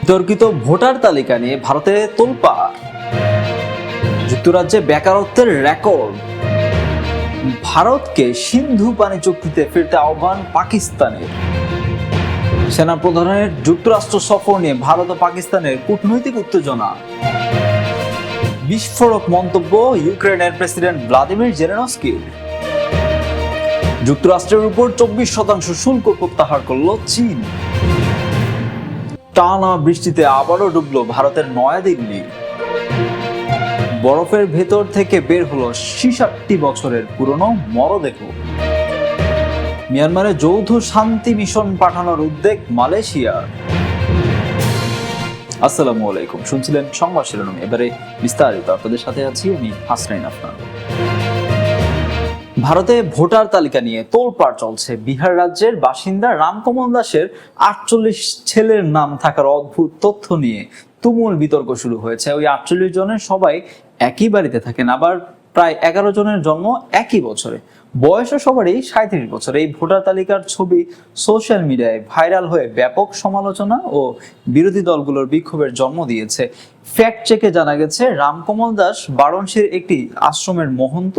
বিতর্কিত ভোটার তালিকা নিয়ে ভারতে তোলপা। যুক্তরাজ্যে বেকারত্বের রেকর্ড। ভারতকে সিন্ধু পানি চুক্তিতে ফিরতে আহ্বান পাকিস্তানের। সেনাপ্রধানের যুক্তরাষ্ট্র সফর নিয়ে ভারত ও পাকিস্তানের কূটনৈতিক উত্তেজনা। বিস্ফোরক মন্তব্য ইউক্রেনের প্রেসিডেন্ট ভ্লাদিমির জেলেনস্কির। যুক্তরাষ্ট্রের উপর চব্বিশ শতাংশ শুল্ক প্রত্যাহার করল চীন। টানা বৃষ্টিতে আবারও ডুবল ভারতের নয়াদিল্লি। বরফের ভেতর থেকে বের হলো ছিষট্টি বছরের পুরনো মরদেহ। মিয়ানমারে যৌথ শান্তি মিশন পাঠানোর উদ্যোগ মালয়েশিয়ার আসসালামু আলাইকুম। শুনছিলেন সংবাদ শিরোনাম। এবারে বিস্তারিত। আপনাদের সাথে আছি আমি হাসনাইন আফনান। ভারতে ভোটার তালিকা নিয়ে তোলপাড় চলছে। বিহার রাজ্যের বাসিন্দা রামকমল দাসের আটচল্লিশ ছেলের নাম থাকার অদ্ভুত তথ্য নিয়ে তুমুল বিতর্ক শুরু হয়েছে। ওই আটচল্লিশ জনের সবাই একই বাড়িতে থাকেন। আবার প্রায় এগারো জনের জন্ম একই বছরে। বয়সও সবারই সাঁত্রিশ বছর। এই ভোটার তালিকার ছবি সোশ্যাল মিডিয়ায় ভাইরাল হয়ে ব্যাপক সমালোচনা ও বিরোধী দলগুলোর বিক্ষোভের জন্ম দিয়েছে। ফ্যাক্ট চেকে জানা গেছে, রামকমল দাস বারাণসীর একটি আশ্রমের মহন্ত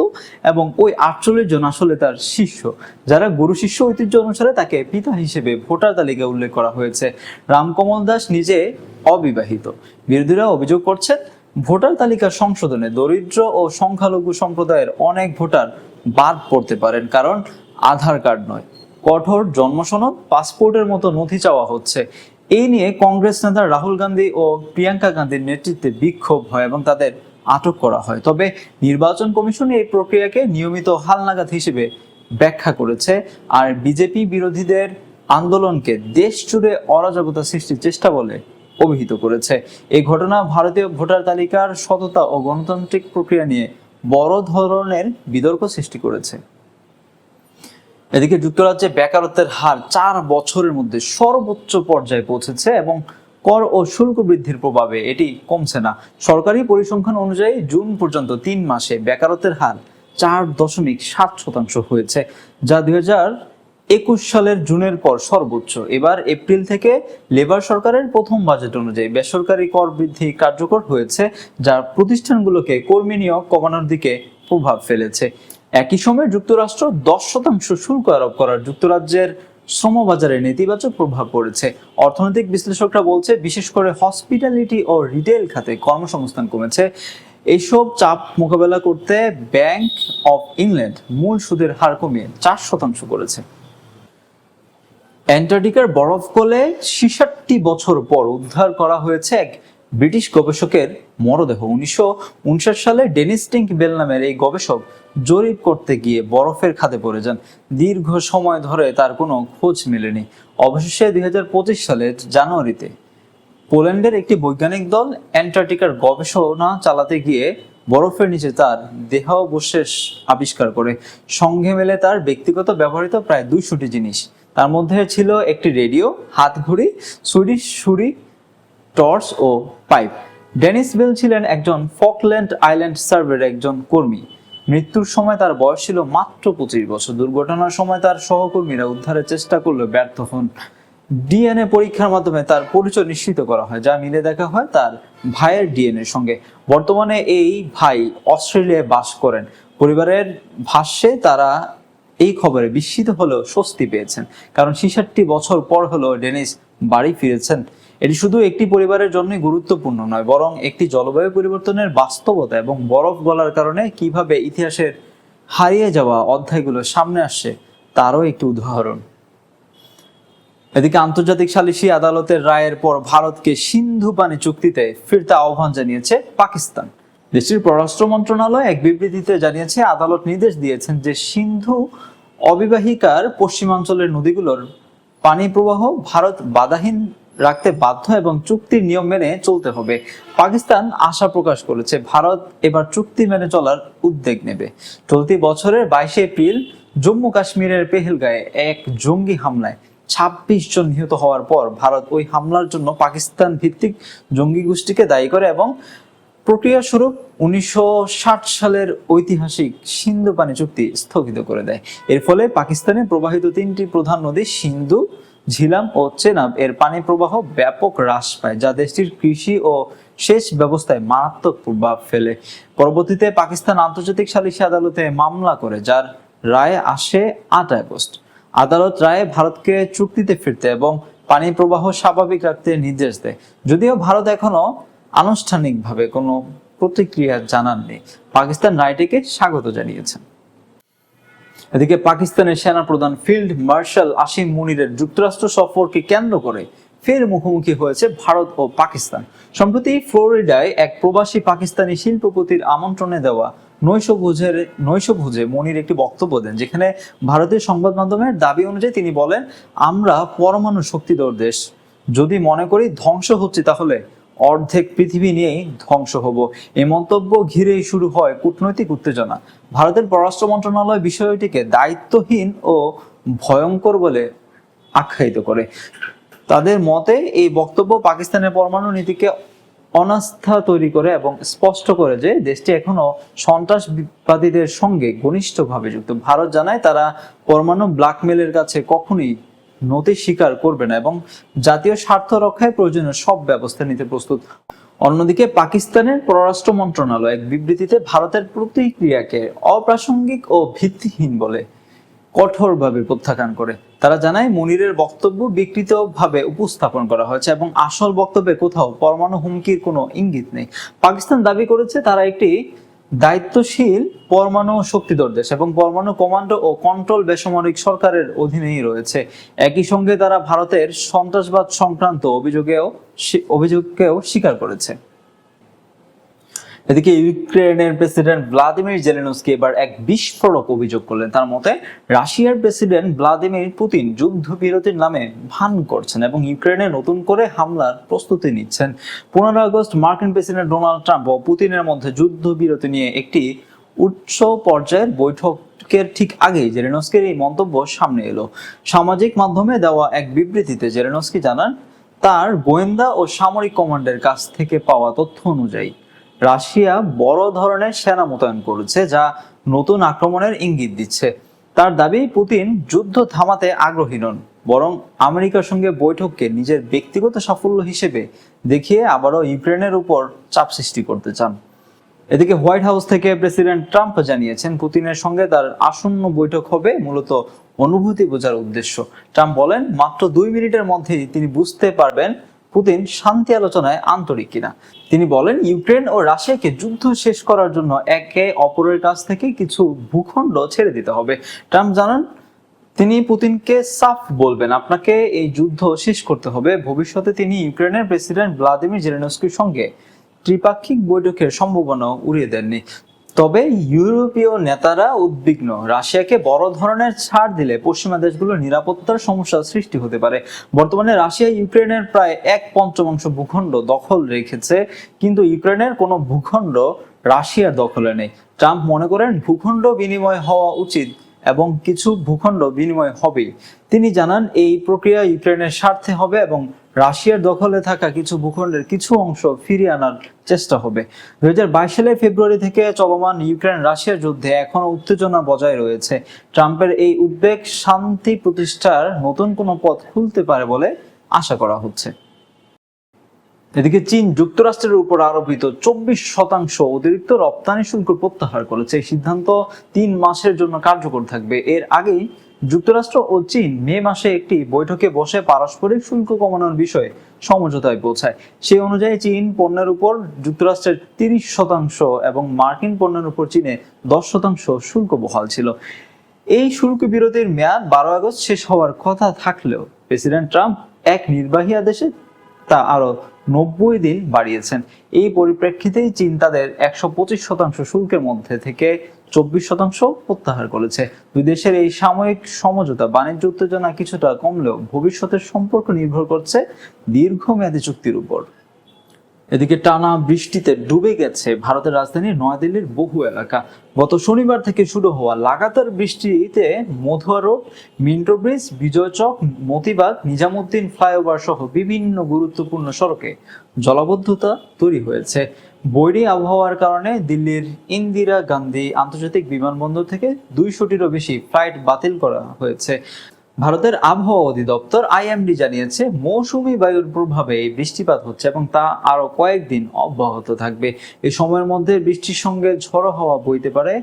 এবং ওই আটচল্লিশ জন আসলে তার শিষ্য, যারা গুরু শিষ্য ঐতিহ্য অনুসারে তাকে পিতা হিসেবে ভোটার তালিকায় উল্লেখ করা হয়েছে। রামকমল দাস নিজে অবিবাহিত। বিরোধীরা অভিযোগ করছেন ভোটার তালিকা সংশোধনে দরিদ্র ও সংখ্যালঘু সম্প্রদায়ের অনেক ভোটার বাদ পড়তে পারেন, কারণ আধার কার্ড নয়। কঠোর জন্মসনদ, পাসপোর্টের মতো নথি চাওয়া হচ্ছে। এই নিয়ে কংগ্রেস নেতা রাহুল গান্ধী ও প্রিয়াঙ্কা গান্ধীর নেতৃত্বে বিক্ষোভ হয় এবং তাদের আটক করা হয়। তবে নির্বাচন কমিশন এই প্রক্রিয়াকে নিয়মিত হালনাগাদ হিসেবে ব্যাখ্যা করেছে আর বিজেপি বিরোধীদের আন্দোলনকে দেশ জুড়ে অরাজকতা সৃষ্টির চেষ্টা বলে অভিহিত করেছে। এই ঘটনা ভারতীয় ভোটার তালিকার সততা ও গণতান্ত্রিক প্রক্রিয়া নিয়ে বড় ধরনের বিতর্ক সৃষ্টি করেছে। এদিকে যুক্তরাজ্যে বেকারত্বের হার চার বছরের মধ্যে সর্বোচ্চ পর্যায়ে পৌঁছেছে এবং কর ও শুল্ক বৃদ্ধির প্রভাবে এটি কমছে না। সরকারি পরিসংখ্যান অনুযায়ী জুন পর্যন্ত তিন মাসে বেকারত্বের হার চার দশমিক সাত শতাংশ হয়েছে, যা দুই হাজার একুশ সালের জুনের পর সর্বোচ্চ। এবার এপ্রিল থেকে লেবার সরকারের প্রথম বাজেট অনুযায়ী বেসরকারি কর বৃদ্ধি কার্যকর হয়েছে, যা প্রতিষ্ঠানগুলোকে কর্মী নিয়োগ কমানোর দিকে প্রভাব ফেলেছে। একই সময়ে যুক্তরাষ্ট্র দশ শতাংশ শুল্ক আরোপ করার যুক্তরাজ্যের শ্রমবাজারে নেতিবাচক প্রভাব পড়েছে। অর্থনৈতিক বিশ্লেষকরা বলছে, বিশেষ করে হসপিটালিটি ও রিটেল খাতে কর্মসংস্থান কমেছে। এইসব চাপ মোকাবেলা করতে ব্যাংক অফ ইংল্যান্ড মূল সুদের হার কমিয়ে চার শতাংশ করেছে। অ্যান্টার্কটিকার বরফ গলে ছিষট্টি বছর পর উদ্ধার করা হয়েছে এক ব্রিটিশ গবেষকের মরদেহ। উনিশশো উনষাট সালে ডেনিস টিঙ্ক বেল নামের এই গবেষক জরিপ করতে গিয়ে বরফের খাতে পড়ে যান। দীর্ঘ সময় ধরে তার কোনো খোঁজ মেলেনি। অবশেষে দুই হাজার পঁচিশ সালের জানুয়ারিতে পোল্যান্ডের একটি বৈজ্ঞানিক দল অ্যান্টার্কটিকার গবেষণা চালাতে গিয়ে বরফের নিচে তার দেহাবশেষ আবিষ্কার করে। সঙ্গে মেলে তার ব্যক্তিগত ব্যবহৃত প্রায় দুইশোটি জিনিস। তার মধ্যে ছিল একটি রেডিও হাতঘড়ি সুইডিশ ছুরি টর্চ ও পাইপ। ডেনিস বেল ছিলেন একজন ফকল্যান্ড আইল্যান্ড সার্ভের একজন কর্মী। মৃত্যুর সময় তার বয়স ছিল মাত্র পঁচিশ বছর। দুর্ঘটনার সময় তার সহকর্মীরা উদ্ধারের চেষ্টা করলে ব্যর্থ হন। ডিএনএ পরীক্ষার মাধ্যমে তার পরিচয় নিশ্চিত করা হয়, যা মিলে দেখা হয় তার ভাইয়ের ডিএনএর সঙ্গে। বর্তমানে এই ভাই অস্ট্রেলিয়ায় বাস করেন। পরিবারের ভাষ্যে তারা এই খবরে বিস্মিত হলেও স্বস্তি পেয়েছেন। কারণ ছিষট্টি বছর পর হলেও ডেনিস বাড়ি ফিরেছেন। এটি শুধু একটি পরিবারের জন্যই গুরুত্বপূর্ণ নয়, বরং একটি জলবায়ু পরিবর্তনের বাস্তবতা এবং বরফ গলার কারণে কীভাবে ইতিহাসের হারিয়ে যাওয়া অধ্যায়গুলো সামনে আসছে, তারও একটি উদাহরণ। এদিকে আন্তর্জাতিক সালিসি আদালতের রায়ের পর ভারতকে সিন্ধু পানি চুক্তিতে ফিরতে আহ্বান জানিয়েছে পাকিস্তান। দেশটির পররাষ্ট্র মন্ত্রণালয় এক বিবৃতিতে জানিয়েছে, আদালত নির্দেশ দিয়েছেন যে সিন্ধু অবিবাহিকার পশ্চিমাঞ্চলের নদীগুলোর পানি প্রবাহ ভারত বাধাহীন রাখতে বাধ্য এবং চুক্তির নিয়ম মেনে চলতে হবে। পাকিস্তান আশা প্রকাশ করেছে, ভারত এবার চুক্তি মেনে চলার উদ্যোগ নেবে। চলতি বছরের বাইশে এপ্রিল জম্মু কাশ্মীরের পেহেলগায়ে এক জঙ্গি হামলায় ছাব্বিশ জন নিহত হওয়ার পর ভারত ওই হামলার জন্য পাকিস্তান ভিত্তিক জঙ্গি গোষ্ঠীকে দায়ী করে এবং প্রক্রিয়া স্বরূপ উনিশশো ষাট সালের ঐতিহাসিক সিন্ধু পানি চুক্তি স্থগিত করে দেয়। এর ফলে পাকিস্তানে প্রবাহিত তিনটি প্রধান নদী সিন্ধু, ঝিলাম ও চেনাব এর পানি প্রবাহ ব্যাপক হ্রাস পায়, যা দেশটির কৃষি ও সেচ ব্যবস্থায় মারাত্মক প্রভাব ফেলে। পরবর্তীতে পাকিস্তান আন্তর্জাতিক সালিসি আদালতে মামলা করে, যার রায় আসে আট আগস্ট। আদালত রায়ে ভারতকে চুক্তিতে ফিরতে এবং পানি প্রবাহ স্বাভাবিক রাখতে নির্দেশ দেয়। যদিও ভারত এখনও আনুষ্ঠানিকভাবে কোনো প্রতিক্রিয়া জানাননি পাকিস্তান রায়টিকে স্বাগত জানিয়েছেন এদিকে পাকিস্তানের সেনা প্রধান ফিল্ড মার্শাল আসিম মুনিরের যুক্তরাষ্ট্র সফরকে কেন্দ্র করে ফের মুখোমুখি হয়েছে ভারত ও পাকিস্তান। সম্প্রতি ফ্লোরিডায় এক প্রবাসী পাকিস্তানি শিল্পপতির আমন্ত্রণে দেওয়া নৈশভোজের নৈশভোজে মনির একটি বক্তব্য দেন, যেখানে ভারতীয় সংবাদ মাধ্যমের দাবি অনুযায়ী তিনি বলেন, আমরা পরমাণু শক্তিধর দেশ। যদি মনে করি ধ্বংস হচ্ছে তাহলে অর্ধেক পৃথিবী নিয়েই ধ্বংস হব। এই মন্তব্য ঘিরেই শুরু হয় কূটনৈতিক উত্তেজনা। ভারতের পররাষ্ট্র মন্ত্রণালয় বিষয়টিকে দায়িত্বহীন ও ভয়ঙ্কর বলে আখ্যায়িত করে। তাদের মতে, এই বক্তব্য পাকিস্তানের পরমাণু নীতিকে অনাস্থা তৈরি করে এবং স্পষ্ট করে যে দেশটি এখনও সন্ত্রাসবাদীদের সঙ্গে ঘনিষ্ঠভাবে যুক্ত। ভারত জানায় তারা পরমাণু ব্ল্যাকমেলের কাছে কখনোই নতি স্বীকার করবে না এবং জাতীয় স্বার্থ রক্ষায় প্রয়োজনীয় সব ব্যবস্থা নিতে প্রস্তুত। অন্যদিকে পাকিস্তানের পররাষ্ট্র মন্ত্রণালয় এক বিবৃতিতে ভারতের প্রতিক্রিয়াকে অপ্রাসঙ্গিক ও ভিত্তিহীন বলে কঠোরভাবে প্রত্যাখ্যান করে। তারা জানায়, মনিরের বক্তব্য বিকৃতভাবে উপস্থাপন করা হয়েছে এবং আসল বক্তব্যে কোথাও পরমাণু হুমকির কোনো ইঙ্গিত নেই। পাকিস্তান দাবি করেছে, তারা একটি দায়িত্বশীল পরমাণু শক্তিধর দেশ এবং পরমাণু কমান্ডো ও কন্ট্রোল বেসামরিক সরকারের অধীনেই রয়েছে। একই সঙ্গে তারা ভারতের সন্ত্রাসবাদ সংক্রান্ত অভিযোগেও অভিযোগকেও স্বীকার করেছে। এদিকে ইউক্রেনের প্রেসিডেন্ট ভ্লাদিমির জেলেনস্কি এবার এক বিস্ফোরক অভিযোগ করলেন। তার মতে, রাশিয়ার প্রেসিডেন্ট ভ্লাদিমির পুতিন যুদ্ধবিরতির নামে ভান করছেন এবং ইউক্রেনে নতুন করে হামলার প্রস্তুতি নিচ্ছেন। পনেরো আগস্ট মার্কিন প্রেসিডেন্ট ডোনাল্ড ট্রাম্প ও পুতিনের মধ্যে যুদ্ধবিরতি নিয়ে একটি উচ্চ পর্যায়ের বৈঠকের ঠিক আগেই জেলেনস্কির এই মন্তব্য সামনে এলো। সামাজিক মাধ্যমে দেওয়া এক বিবৃতিতে জেলেনস্কি জানান, তার গোয়েন্দা ও সামরিক কমান্ডের কাছ থেকে পাওয়া তথ্য অনুযায়ী রাশিয়া বড় ধরনের সেনা মোতায়েন করেছে যা নতুন আক্রমণের ইঙ্গিত দিচ্ছে। তার দাবি, পুতিন যুদ্ধ থামাতে আগ্রহী নন, বরং আমেরিকার সঙ্গে বৈঠককে নিজের ব্যক্তিগত সাফল্য হিসেবে দেখিয়ে আবারও ইউক্রেনের উপর চাপ সৃষ্টি করতে চান। এদিকে হোয়াইট হাউস থেকে প্রেসিডেন্ট ট্রাম্প জানিয়েছেন, পুতিনের সঙ্গে তার আসন্ন বৈঠক হবে মূলত অনুভূতি বোঝার উদ্দেশ্য। ট্রাম্প বলেন, মাত্র দুই মিনিটের মধ্যেই তিনি বুঝতে পারবেন পুতিন শান্তি আলোচনায় আন্তরিক কিনা। তিনি বলেন, ইউক্রেন ও রাশিয়াকে যুদ্ধ শেষ করার জন্য একে অপরের কাছ থেকে কিছু ভূখণ্ড ছেড়ে দিতে হবে। ট্রাম্প জানান, তিনি পুতিনকে সাফ বলবেন, আপনাকে এই যুদ্ধ শেষ করতে হবে। ভবিষ্যতে তিনি ইউক্রেনের প্রেসিডেন্ট ভ্লাদিমির জেলেনস্কির সঙ্গে ত্রিপাক্ষিক বৈঠকের সম্ভাবনা উড়িয়ে দেননি। তবে ইউরোপীয় নেতারা উদ্বিগ্ন। রাশিয়াকে বড় ধরনের ছাড় দিলে পশ্চিমা দেশগুলোর নিরাপত্তার সমস্যা সৃষ্টি হতে পারে। বর্তমানে রাশিয়া ইউক্রেনের প্রায় এক পঞ্চমাংশ ভূখণ্ড দখল রেখেছে, কিন্তু ইউক্রেনের কোনো ভূখণ্ড রাশিয়ার দখলে নেই। ট্রাম্প মনে করেন, ভূখণ্ড বিনিময় হওয়া উচিত। এবং কিছু ভূখণ্ড বিনিময় হবে। তিনি জানান, এই প্রক্রিয়া ইউক্রেনের স্বার্থে হবে এবং রাশিয়ার দখলে থাকা কিছু ভূখণ্ডের কিছু অংশ ফিরিয়ে আনার চেষ্টা হবে। দুই হাজার বাইশ সালের ফেব্রুয়ারি থেকে চলমান ইউক্রেন রাশিয়ার যুদ্ধে এখনও উত্তেজনা বজায় রয়েছে। ট্রাম্পের এই উদ্বেগ শান্তি প্রতিষ্ঠার নতুন কোনো পথ খুলতে পারে বলে আশা করা হচ্ছে। এদিকে চীন যুক্তরাষ্ট্রের উপর আরোপিত চব্বিশ শতাংশ অতিরিক্ত রপ্তানি শুল্ক প্রত্যাহার করেছে। এই সিদ্ধান্ত তিন মাসের জন্য কার্যকর থাকবে। এর আগেই যুক্তরাষ্ট্র ও চীন মে মাসে একটি বৈঠকে বসে পারস্পরিক শুল্ক কমানোর বিষয়ে সমঝোতায় পৌঁছায়। সেই অনুযায়ী চীন পণ্যের উপর যুক্তরাষ্ট্রের তিরিশ শতাংশ এবং মার্কিন পণ্যের উপর চীনে দশ শতাংশ শুল্ক বহাল ছিল। এই শুল্ক বিরতির মেয়াদ বারো আগস্ট শেষ হওয়ার কথা থাকলেও প্রেসিডেন্ট ট্রাম্প এক নির্বাহী আদেশে তা আরও নব্বই দিন বাড়িয়েছেন। এই পরিপ্রেক্ষিতেই চীন তাদের একশো পঁচিশ শতাংশ শুল্কের মধ্যে থেকে চব্বিশ শতাংশ প্রত্যাহার করেছে। দুই দেশের এই সাময়িক সমঝোতা বাণিজ্য উত্তেজনা কিছুটা কমলেও ভবিষ্যতের সম্পর্ক নির্ভর করছে দীর্ঘমেয়াদী চুক্তির উপর। এদিকে টানা বৃষ্টিতে ডুবে গেছে ভারতের রাজধানী নয়াদিল্লির বহু এলাকা। গত শনিবার থেকে শুরু হওয়া লাগাতার বৃষ্টিতে Mathura road, Minto bridge Vijay Chowk Moti Bagh, Nizamuddin flyover সহ বিভিন্ন গুরুত্বপূর্ণ সড়কে জলাবদ্ধতা তৈরি হয়েছে। বৈরী আবহাওয়ার কারণে দিল্লির ইন্দিরা গান্ধী আন্তর্জাতিক বিমানবন্দর থেকে দুইশোটিরও বেশি ফ্লাইট বাতিল করা হয়েছে। ভারতের আবহাওয়া অধিদপ্তর আইএমডি জানিয়েছে, মৌসুমী বায়ুর প্রভাবে এই বৃষ্টিপাত হচ্ছে এবং তা আরও কয়েকদিন অব্যাহত থাকবে। এই সময়ের মধ্যে বৃষ্টির সঙ্গে ঝড়ো হাওয়া বইতে পারে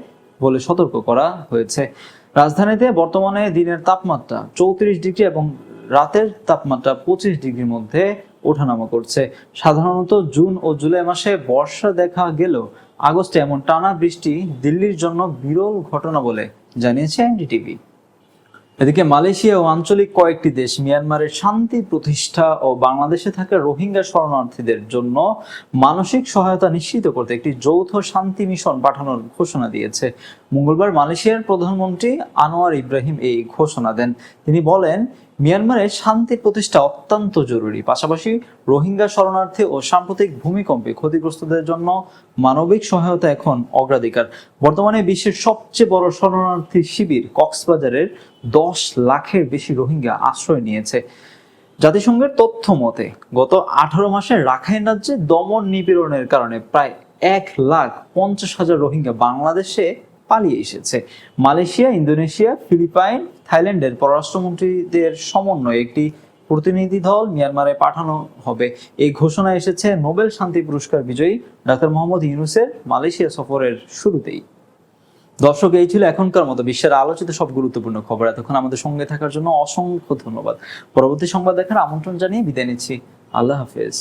বলে সতর্ক করা হয়েছে। রাজধানীতে বর্তমানে দিনের তাপমাত্রা চৌত্রিশ ডিগ্রি এবং রাতের তাপমাত্রা পঁচিশ ডিগ্রির মধ্যে ওঠানামা করছে। সাধারণত জুন ও জুলাই মাসে বর্ষা দেখা গেলেও আগস্টে এমন টানা বৃষ্টি দিল্লির জন্য বিরল ঘটনা বলে জানিয়েছে এনডিটিভি। এদিকে মালয়েশিয়া ও আঞ্চলিক কয়েকটি দেশ মিয়ানমারের শান্তি প্রতিষ্ঠা ও বাংলাদেশে থাকা রোহিঙ্গা শরণার্থীদের জন্য মানসিক সহায়তা নিশ্চিত করতে একটি যৌথ শান্তি মিশন পাঠানোর ঘোষণা দিয়েছে। মঙ্গলবার মালয়েশিয়ার প্রধানমন্ত্রী আনোয়ার ইব্রাহিম এই ঘোষণা দেন। তিনি বলেন, মিয়ানমারে শান্তি প্রতিষ্ঠা অত্যন্ত জরুরি। পাশাপাশি রোহিঙ্গা শরণার্থী ও সাম্প্রতিক ভূমিকম্পে ক্ষতিগ্রস্তদের জন্য মানবিক সহায়তা এখন অগ্রাধিকার। বর্তমানে বিশ্বের সবচেয়ে বড় শরণার্থী শিবির কক্সবাজারের দশ লাখের বেশি রোহিঙ্গা আশ্রয় নিয়েছে। জাতিসংঘের তথ্য মতে, গত আঠারো মাসে রাখাইন রাজ্যে দমন নিপীড়নের কারণে প্রায় এক লাখ পঞ্চাশ হাজার রোহিঙ্গা বাংলাদেশে পালিয়ে এসেছে। মালয়েশিয়া, ইন্দোনেশিয়া, ফিলিপাইন, থাইল্যান্ডের পররাষ্ট্রমন্ত্রীদের সমন্বয়ে একটি প্রতিনিধি দল মিয়ানমারে পাঠানো হবে। এই ঘোষণা এসেছে নোবেল শান্তি পুরস্কার বিজয়ী ডাক্তার মোহাম্মদ ইউনুসের মালয়েশিয়া সফরের শুরুতেই। দর্শক, এই ছিল এখনকার মতো বিশ্বের আলোচিত সব গুরুত্বপূর্ণ খবর। এতক্ষণ আমাদের সঙ্গে থাকার জন্য অসংখ্য ধন্যবাদ। পরবর্তী সংবাদ দেখার আমন্ত্রণ জানিয়ে বিদায় নিচ্ছি। আল্লাহ হাফেজ।